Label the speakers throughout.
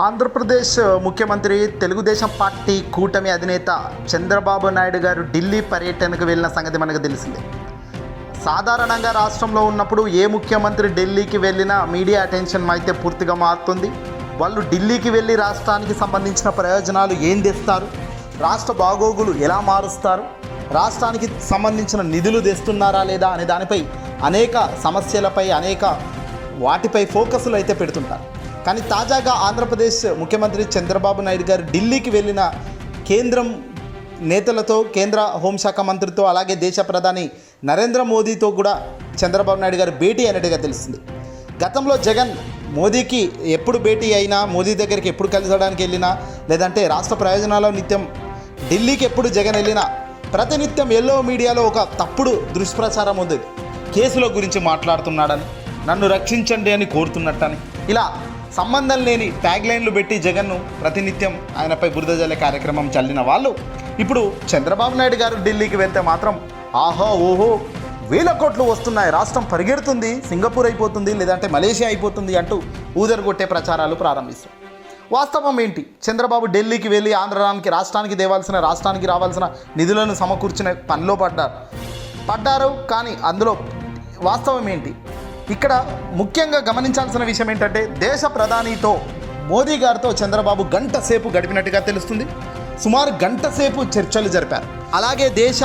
Speaker 1: ఆంధ్రప్రదేశ్ ముఖ్యమంత్రి తెలుగుదేశం పార్టీ కూటమి అధినేత చంద్రబాబు నాయుడు గారు ఢిల్లీ పర్యటనకు వెళ్ళిన సంగతి మనకు తెలిసిందే. సాధారణంగా రాష్ట్రంలో ఉన్నప్పుడు ఏ ముఖ్యమంత్రి ఢిల్లీకి వెళ్ళినా మీడియా అటెన్షన్ అయితే పూర్తిగా మారుతుంది. వాళ్ళు ఢిల్లీకి వెళ్ళి రాష్ట్రానికి సంబంధించిన ప్రయోజనాలు ఏం తెస్తారు? రాష్ట్ర బాగోగులు ఎలా మారుస్తారు? రాష్ట్రానికి సంబంధించిన నిధులు తెస్తున్నారా లేదా అనే దానిపై అనేక సమస్యలపై అనేక వాటిపై ఫోకస్లు అయితే పెడుతుంటారు. కానీ తాజాగా ఆంధ్రప్రదేశ్ ముఖ్యమంత్రి చంద్రబాబు నాయుడు గారు ఢిల్లీకి వెళ్ళిన కేంద్రం నేతలతో కేంద్ర హోంశాఖ మంత్రితో అలాగే దేశ ప్రధాని నరేంద్ర మోదీతో కూడా చంద్రబాబు నాయుడు గారు భేటీ అయినట్టుగా తెలిసింది గతంలో జగన్ మోదీకి ఎప్పుడు భేటీ అయినా మోదీ దగ్గరికి ఎప్పుడు కలిసడానికి వెళ్ళినా లేదంటే రాష్ట్ర ప్రయోజనాల నిత్యం ఢిల్లీకి ఎప్పుడు జగన్ వెళ్ళినా ప్రతినిత్యం ఎల్లో మీడియాలో ఒక తప్పుడు దుష్ప్రచారం ఉంది. కేసుల గురించి మాట్లాడుతున్నాడని నన్ను రక్షించండి అని కోరుతున్నట్టని. ఇలా సంబంధం లేని ట్యాగ్ లైన్లు పెట్టి జగన్ను ప్రతినిత్యం ఆయనపై బురద జల్లే కార్యక్రమం చల్లిన వాళ్ళు ఇప్పుడు చంద్రబాబు నాయుడు గారు ఢిల్లీకి వెళ్తే మాత్రం ఆహో ఓహో వేల కోట్లు వస్తున్నాయి రాష్ట్రం పరిగెడుతుంది సింగపూర్ అయిపోతుంది లేదంటే మలేషియా అయిపోతుంది అంటూ ఊదరగొట్టే ప్రచారాలు ప్రారంభిస్తాయి. వాస్తవం ఏంటి? చంద్రబాబు ఢిల్లీకి వెళ్ళి ఆంధ్రానికి రాష్ట్రానికి దేవాల్సిన రాష్ట్రానికి రావాల్సిన నిధులను సమకూర్చిన పనిలో పడ్డారు. పడ్డారు కానీ అందులో వాస్తవం ఏంటి? ఇక్కడ ముఖ్యంగా గమనించాల్సిన విషయం ఏంటంటే దేశ ప్రధానితో మోదీ గారితో చంద్రబాబు గంట సేపు గడిపినట్టుగా తెలుస్తుంది. సుమారు గంట సేపు చర్చలు జరిపారు. అలాగే దేశ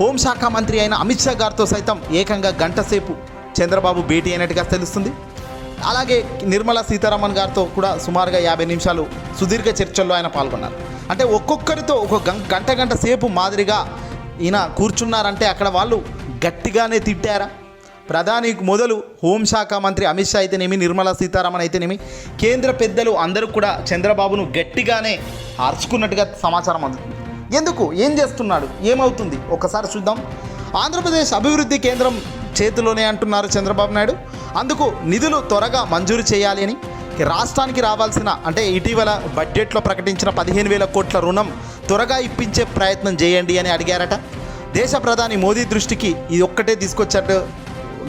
Speaker 1: హోంశాఖ మంత్రి అయిన అమిత్ షా గారితో సైతం ఏకంగా గంట సేపు చంద్రబాబు భేటీ అయినట్టుగా తెలుస్తుంది. అలాగే నిర్మలా సీతారామన్ గారితో కూడా సుమారుగా యాభై నిమిషాలు సుదీర్ఘ చర్చల్లో ఆయన పాల్గొన్నారు. అంటే ఒక్కొక్కరితో ఒక గం గంట గంట సేపు మాదిరిగా ఈయన కూర్చున్నారంటే అక్కడ వాళ్ళు గట్టిగానే తిట్టారా? ప్రధాని మొదలు హోంశాఖ మంత్రి అమిత్ షా అయితేనేమి నిర్మలా సీతారామన్ అయితేనేమి కేంద్ర పెద్దలు అందరూ కూడా చంద్రబాబును గట్టిగానే అరుచుకున్నట్టుగా సమాచారం అందుతుంది ఎందుకు? ఏం చేస్తున్నాడు? ఏమవుతుంది? ఒకసారి చూద్దాం. ఆంధ్రప్రదేశ్ అభివృద్ధి కేంద్రం చేతిలోనే అంటున్నారు చంద్రబాబు నాయుడు. అందుకు నిధులు త్వరగా మంజూరు చేయాలి అని రాష్ట్రానికి రావాల్సిన అంటే ఇటీవల బడ్జెట్లో ప్రకటించిన పదిహేను వేల కోట్ల రుణం త్వరగా ఇప్పించే ప్రయత్నం చేయండి అని అడిగారట. దేశ ప్రధాని మోదీ దృష్టికి ఇది ఒక్కటే తీసుకొచ్చట్టు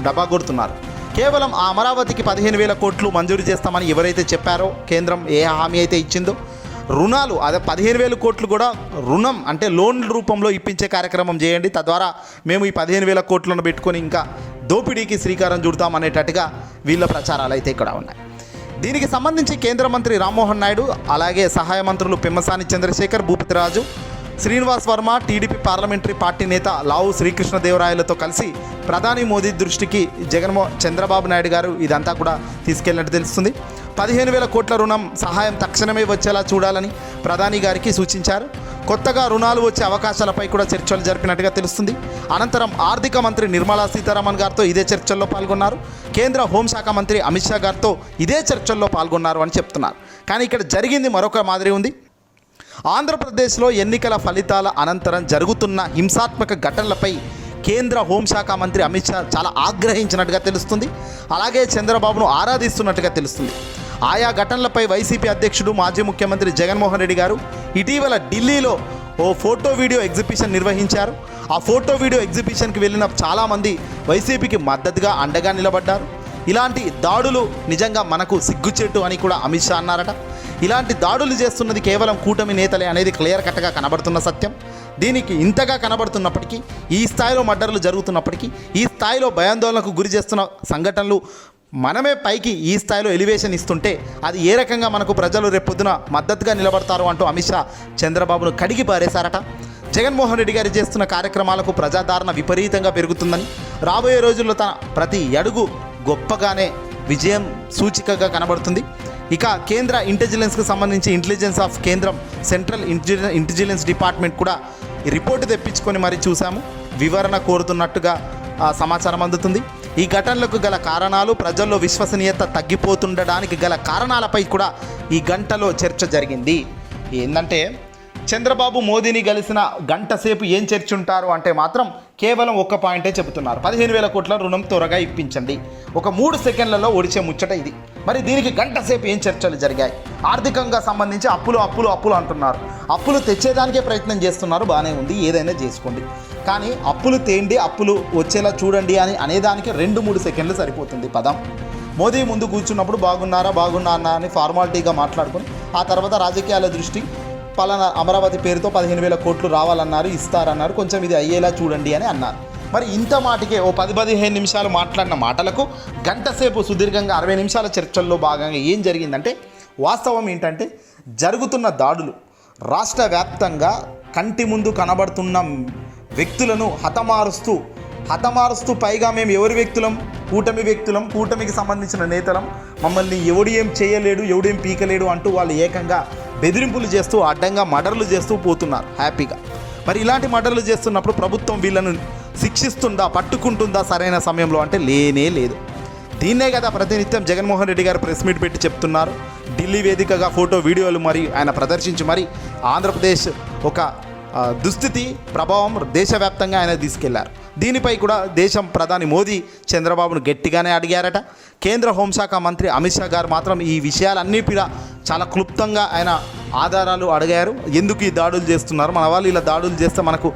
Speaker 1: డబ్బా కొడుతున్నారు. కేవలం ఆ అమరావతికి పదిహేను వేల కోట్లు మంజూరు చేస్తామని ఎవరైతే చెప్పారో కేంద్రం ఏ హామీ అయితే ఇచ్చిందో రుణాలు అదే పదిహేను వేల కోట్లు కూడా రుణం అంటే లోన్ రూపంలో ఇప్పించే కార్యక్రమం చేయండి. తద్వారా మేము ఈ పదిహేను వేల కోట్లను పెట్టుకొని ఇంకా దోపిడీకి శ్రీకారం చుడతాం అనేటట్టుగా వీళ్ళ ప్రచారాలు అయితే ఇక్కడ ఉన్నాయి. దీనికి సంబంధించి కేంద్ర మంత్రి రామ్మోహన్ నాయుడు అలాగే సహాయ మంత్రులు Pemmasani Chandrasekhar Bhupathiraju Srinivas Varma TDP parliamentary party నేత లావు శ్రీకృష్ణదేవరాయలతో కలిసి ప్రధాని మోదీ దృష్టికి జగన్మో చంద్రబాబు నాయుడు గారు ఇదంతా కూడా తీసుకెళ్ళినట్టు తెలుస్తుంది. పదిహేను వేల కోట్ల రుణం సహాయం తక్షణమే వచ్చేలా చూడాలని ప్రధాని గారికి సూచించారు. కొత్తగా రుణాలు వచ్చే అవకాశాలపై కూడా చర్చలు జరిపినట్టుగా తెలుస్తుంది. అనంతరం ఆర్థిక మంత్రి నిర్మలా సీతారామన్ గారితో ఇదే చర్చల్లో పాల్గొన్నారు. కేంద్ర హోంశాఖ మంత్రి అమిత్ షా గారితో ఇదే చర్చల్లో పాల్గొన్నారు అని చెప్తున్నారు. కానీ ఇక్కడ జరిగింది మరొక మాదిరి ఉంది. ఆంధ్రప్రదేశ్లో ఎన్నికల ఫలితాల అనంతరం జరుగుతున్న హింసాత్మక ఘటనలపై కేంద్ర హోంశాఖ మంత్రి అమిత్ షా చాలా ఆగ్రహించినట్టుగా తెలుస్తుంది. అలాగే చంద్రబాబును ఆరాధిస్తున్నట్టుగా తెలుస్తుంది. ఆయా ఘటనలపై వైసీపీ అధ్యక్షుడు మాజీ ముఖ్యమంత్రి జగన్మోహన్ రెడ్డి గారు ఇటీవల ఢిల్లీలో ఓ ఫోటో వీడియో ఎగ్జిబిషన్ నిర్వహించారు. ఆ ఫోటో వీడియో ఎగ్జిబిషన్కి వెళ్ళిన చాలామంది వైసీపీకి మద్దతుగా అండగా నిలబడ్డారు. ఇలాంటి దాడులు నిజంగా మనకు సిగ్గుచెట్టు అని కూడా అమిత్ షా అన్నారట. ఇలాంటి దాడులు చేస్తున్నది కేవలం కూటమి నేతలే అనేది క్లియర్ కట్గా కనబడుతున్న సత్యం. దీనికి ఇంతగా కనబడుతున్నప్పటికీ ఈ స్థాయిలో మర్డర్లు జరుగుతున్నప్పటికీ ఈ స్థాయిలో భయాందోళనకు గురి చేస్తున్న సంఘటనలు మనమే పైకి ఈ స్థాయిలో ఎలివేషన్ ఇస్తుంటే అది ఏ రకంగా మనకు ప్రజలు రేపొద్దున మద్దతుగా నిలబడతారు అంటూ అమిత్ షా చంద్రబాబును కడిగి పారేశారట. జగన్మోహన్ రెడ్డి గారు చేస్తున్న కార్యక్రమాలకు ప్రజాదరణ విపరీతంగా పెరుగుతుందని రాబోయే రోజుల్లో తన ప్రతి అడుగు గొప్పగానే విజయం సూచికగా కనబడుతుంది. ఇక కేంద్ర ఇంటెలిజెన్స్కి సంబంధించి ఇంటెలిజెన్స్ ఆఫ్ కేంద్రం సెంట్రల్ ఇంటెలిజెన్స్ ఇంటెలిజెన్స్ డిపార్ట్మెంట్ కూడా రిపోర్టు తెప్పించుకొని మరి చూసాము వివరణ కోరుతున్నట్టుగా సమాచారం అందుతుంది. ఈ ఘటనలకు గల కారణాలు ప్రజల్లో విశ్వసనీయత తగ్గిపోతుండడానికి గల కారణాలపై కూడా ఈ గంటలో చర్చ జరిగింది. ఏంటంటే చంద్రబాబు మోదీని కలిసిన గంట సేపు ఏం చర్చ ఉంటారు అంటే మాత్రం కేవలం ఒక్క పాయింటే చెబుతున్నారు. పదిహేను వేల కోట్ల రుణం త్వరగా ఇప్పించండి. ఒక మూడు సెకండ్లలో ఒడిచే ముచ్చట ఇది. మరి దీనికి గంట సేపు ఏం చర్చలు జరిగాయి? ఆర్థికంగా సంబంధించి అప్పులు అప్పులు అప్పులు అంటున్నారు. అప్పులు తెచ్చేదానికే ప్రయత్నం చేస్తున్నారు బాగానే ఉంది ఏదైనా చేసుకోండి. కానీ అప్పులు తేండి అప్పులు వచ్చేలా చూడండి అని అనేదానికి రెండు మూడు సెకండ్లు సరిపోతుంది పదం. మోదీ ముందు కూర్చున్నప్పుడు బాగున్నారా బాగున్నారా అని ఫార్మాలిటీగా మాట్లాడుకొని ఆ తర్వాత రాజకీయాల దృష్టి పలానా అమరావతి పేరుతో పదిహేను వేల కోట్లు రావాలన్నారు ఇస్తారన్నారు కొంచెం ఇది అయ్యేలా చూడండి అని అన్నారు. మరి ఇంత మాటకే ఓ పది పదిహేను నిమిషాలు మాట్లాడిన మాటలకు గంటసేపు సుదీర్ఘంగా అరవై నిమిషాల చర్చల్లో భాగంగా ఏం జరిగిందంటే వాస్తవం ఏంటంటే జరుగుతున్న దాడులు రాష్ట్ర వ్యాప్తంగా కంటి ముందు కనబడుతున్న వ్యక్తులను హతమారుస్తూ హతమారుస్తూ పైగా మేము ఎవరి వ్యక్తులం? కూటమి వ్యక్తులం? కూటమికి సంబంధించిన నేతలం? మమ్మల్ని ఎవడు ఏం చేయలేడు ఎవడేం పీకలేడు అంటూ వాళ్ళు ఏకంగా బెదిరింపులు చేస్తూ అడ్డంగా మర్డర్లు చేస్తూ పోతున్నారు హ్యాపీగా. మరి ఇలాంటి మర్డర్లు చేస్తున్నప్పుడు ప్రభుత్వం వీళ్ళను శిక్షిస్తుందా పట్టుకుంటుందా సరైన సమయంలో అంటే లేనే లేదు. దీన్నే కదా ప్రతినిత్యం జగన్మోహన్ రెడ్డి గారు ప్రెస్ మీట్ పెట్టి చెప్తున్నారు. ఢిల్లీ వేదికగా ఫోటో వీడియోలు మరి ఆయన ప్రదర్శించి మరి ఆంధ్రప్రదేశ్ ఒక దుస్థితి ప్రభావం దేశవ్యాప్తంగా ఆయన తీసుకెళ్ళారు. దీనిపై కూడా దేశం ప్రధాని మోదీ చంద్రబాబును గట్టిగానే అడిగారట. కేంద్ర హోంశాఖ మంత్రి అమిత్ షా గారు మాత్రం ఈ విషయాలన్నీ కూడా చాలా క్లుప్తంగా ఆయన ఆధారాలు అడిగారు. ఎందుకు ఈ దాడులు చేస్తున్నారు? మన వాళ్ళు ఇలా దాడులు చేస్తే మనకు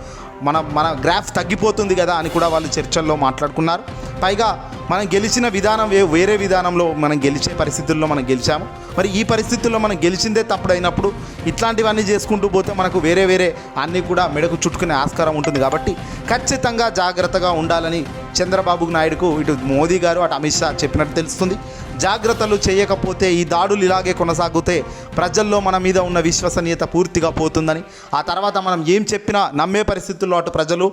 Speaker 1: మన మన గ్రాఫ్ తగ్గిపోతుంది కదా అని కూడా వాళ్ళు చర్చల్లో మాట్లాడుకున్నారు. పైగా మనం గెలిచిన విధానం వే వేరే విధానంలో మనం గెలిచే పరిస్థితుల్లో మనం గెలిచాము. మరి ఈ పరిస్థితుల్లో మనం గెలిచిందే తప్పుడైనప్పుడు ఇట్లాంటివన్నీ చేసుకుంటూ పోతే మనకు వేరే వేరే అన్నీ కూడా మెడకు చుట్టుకునే ఆస్కారం ఉంటుంది కాబట్టి ఖచ్చితంగా జాగ్రత్తగా ఉండాలని చంద్రబాబు నాయుడుకు ఇటు మోదీ గారు అటు అమిత్ షా చెప్పినట్టు తెలుస్తుంది. జాగ్రత్తలు చేయకపోతే ఈ దాడులు ఇలాగే కొనసాగితే ప్రజల్లో మన మీద ఉన్న విశ్వసనీయత పూర్తిగా పోతుందని. ఆ తర్వాత మనం ఏం చెప్పినా నమ్మే పరిస్థితుల్లో అటు ప్రజలు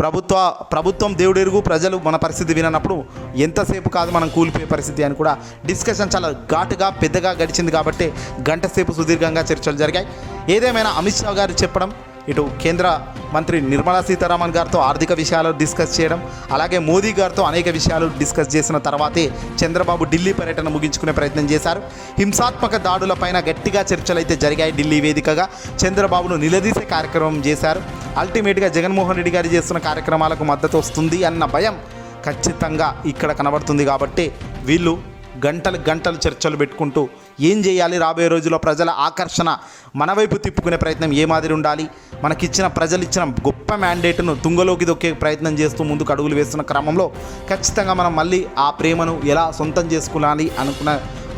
Speaker 1: ప్రభుత్వ ప్రభుత్వం దేవుడెరుగు ప్రజలు మన పరిస్థితి విననప్పుడు ఎంతసేపు కాదు మనం కూలిపోయే పరిస్థితి అని కూడా డిస్కషన్ చాలా ఘాటుగా పెద్దగా గడిచింది కాబట్టి గంట సేపు సుదీర్ఘంగా చర్చలు జరిగాయి. ఏదేమైనా అమిత్ షా గారు చెప్పడం ఇటు కేంద్ర మంత్రి నిర్మలా సీతారామన్ గారితో ఆర్థిక విషయాలు డిస్కస్ చేయడం అలాగే మోదీ గారితో అనేక విషయాలు డిస్కస్ చేసిన తర్వాతే చంద్రబాబు ఢిల్లీ పర్యటన ముగించుకునే ప్రయత్నం చేశారు. హింసాత్మక దాడులపైన గట్టిగా చర్చలు అయితే జరిగాయి ఢిల్లీ వేదికగా. చంద్రబాబును నిలదీసే కార్యక్రమం చేశారు. అల్టిమేట్గా జగన్మోహన్ రెడ్డి గారు చేస్తున్న కార్యక్రమాలకు మద్దతు వస్తుంది అన్న భయం ఖచ్చితంగా ఇక్కడ కనబడుతుంది కాబట్టి వీళ్ళు గంటలు గంటలు చర్చలు పెట్టుకుంటూ ఏం చేయాలి రాబోయే రోజుల్లో ప్రజల ఆకర్షణ మన వైపు తిప్పుకునే ప్రయత్నం ఏ మాదిరి ఉండాలి? మనకిచ్చిన ప్రజలు ఇచ్చిన గొప్ప మ్యాండేట్ను తుంగలోకి దొక్కే ప్రయత్నం చేస్తూ ముందుకు అడుగులు వేస్తున్న క్రమంలో ఖచ్చితంగా మనం మళ్ళీ ఆ ప్రేమను ఎలా సొంతం చేసుకోవాలి అనుకున్న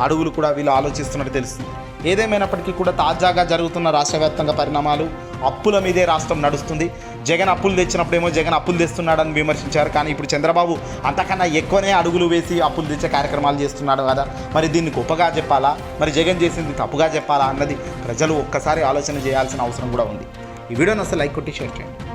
Speaker 1: అడుగులు కూడా వీళ్ళు ఆలోచిస్తున్నట్టు తెలుస్తుంది. ఏదేమైనప్పటికీ కూడా తాజాగా జరుగుతున్న రాష్ట్రవ్యాప్తంగా పరిణామాలు అప్పుల మీదే రాష్ట్రం నడుస్తుంది. జగన్ అప్పులు తెచ్చినప్పుడేమో జగన్ అప్పులు తెస్తున్నాడని విమర్శించారు. కానీ ఇప్పుడు చంద్రబాబు అంతకన్నా ఎక్కువనే అడుగులు వేసి అప్పులు తెచ్చే కార్యక్రమాలు చేస్తున్నాడు కదా. మరి దీన్ని గొప్పగా చెప్పాలా? మరి జగన్ చేసింది తప్పుగా చెప్పాలా అన్నది ప్రజలు ఒక్కసారి ఆలోచన చేయాల్సిన అవసరం కూడా ఉంది. ఈ వీడియోని అసలు లైక్ కొట్టి షేర్ చేయండి.